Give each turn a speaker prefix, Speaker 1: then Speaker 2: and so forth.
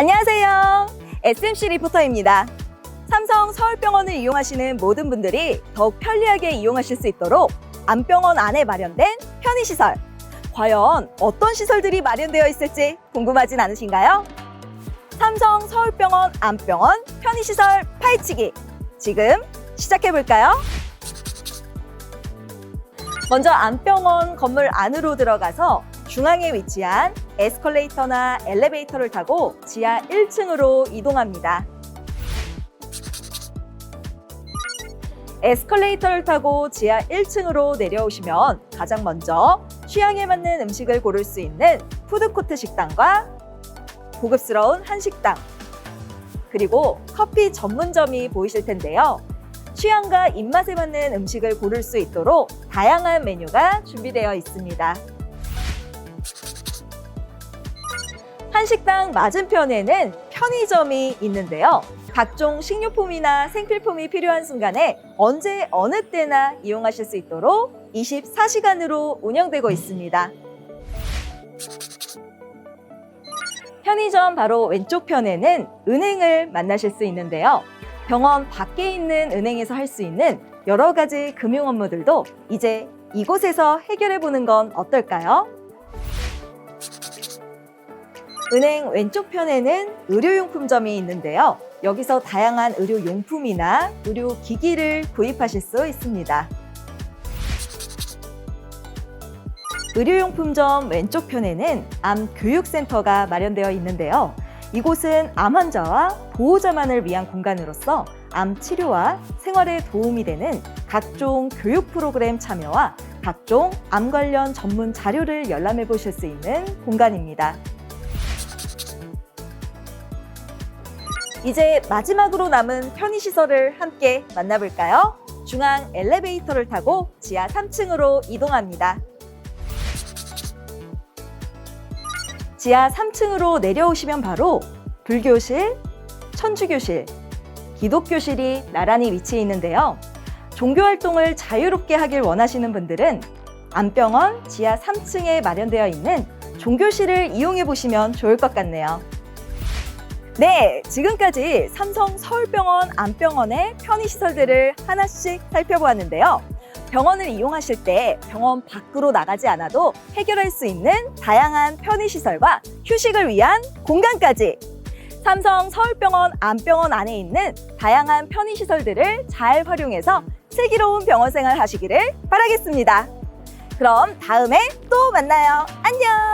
Speaker 1: 안녕하세요. SMC 리포터입니다. 삼성 서울병원을 이용하시는 모든 분들이 더욱 편리하게 이용하실 수 있도록 안병원 안에 마련된 편의시설. 과연 어떤 시설들이 마련되어 있을지 궁금하진 않으신가요? 삼성 서울병원 안병원 편의시설 파헤치기. 지금 시작해볼까요? 먼저 안병원 건물 안으로 들어가서 중앙에 위치한 에스컬레이터나 엘리베이터를 타고 지하 1층으로 이동합니다. 에스컬레이터를 타고 지하 1층으로 내려오시면 가장 먼저 취향에 맞는 음식을 고를 수 있는 푸드코트 식당과 고급스러운 한식당, 그리고 커피 전문점이 보이실 텐데요. 취향과 입맛에 맞는 음식을 고를 수 있도록 다양한 메뉴가 준비되어 있습니다. 한식당 맞은편에는 편의점이 있는데요. 각종 식료품이나 생필품이 필요한 순간에 언제 어느 때나 이용하실 수 있도록 24시간으로 운영되고 있습니다. 편의점 바로 왼쪽 편에는 은행을 만나실 수 있는데요. 병원 밖에 있는 은행에서 할 수 있는 여러 가지 금융 업무들도 이제 이곳에서 해결해 보는 건 어떨까요? 은행 왼쪽 편에는 의료용품점이 있는데요. 여기서 다양한 의료용품이나 의료기기를 구입하실 수 있습니다. 의료용품점 왼쪽 편에는 암 교육센터가 마련되어 있는데요. 이곳은 암 환자와 보호자만을 위한 공간으로서 암 치료와 생활에 도움이 되는 각종 교육 프로그램 참여와 각종 암 관련 전문 자료를 열람해 보실 수 있는 공간입니다. 이제 마지막으로 남은 편의시설을 함께 만나볼까요? 중앙 엘리베이터를 타고 지하 3층으로 이동합니다. 지하 3층으로 내려오시면 바로 불교실, 천주교실, 기독교실이 나란히 위치해 있는데요. 종교 활동을 자유롭게 하길 원하시는 분들은 안병원 지하 3층에 마련되어 있는 종교실을 이용해 보시면 좋을 것 같네요. 네, 지금까지 삼성 서울병원 안병원의 편의시설들을 하나씩 살펴보았는데요. 병원을 이용하실 때 병원 밖으로 나가지 않아도 해결할 수 있는 다양한 편의시설과 휴식을 위한 공간까지 삼성 서울병원 안병원 안에 있는 다양한 편의시설들을 잘 활용해서 슬기로운 병원 생활 하시기를 바라겠습니다. 그럼 다음에 또 만나요. 안녕!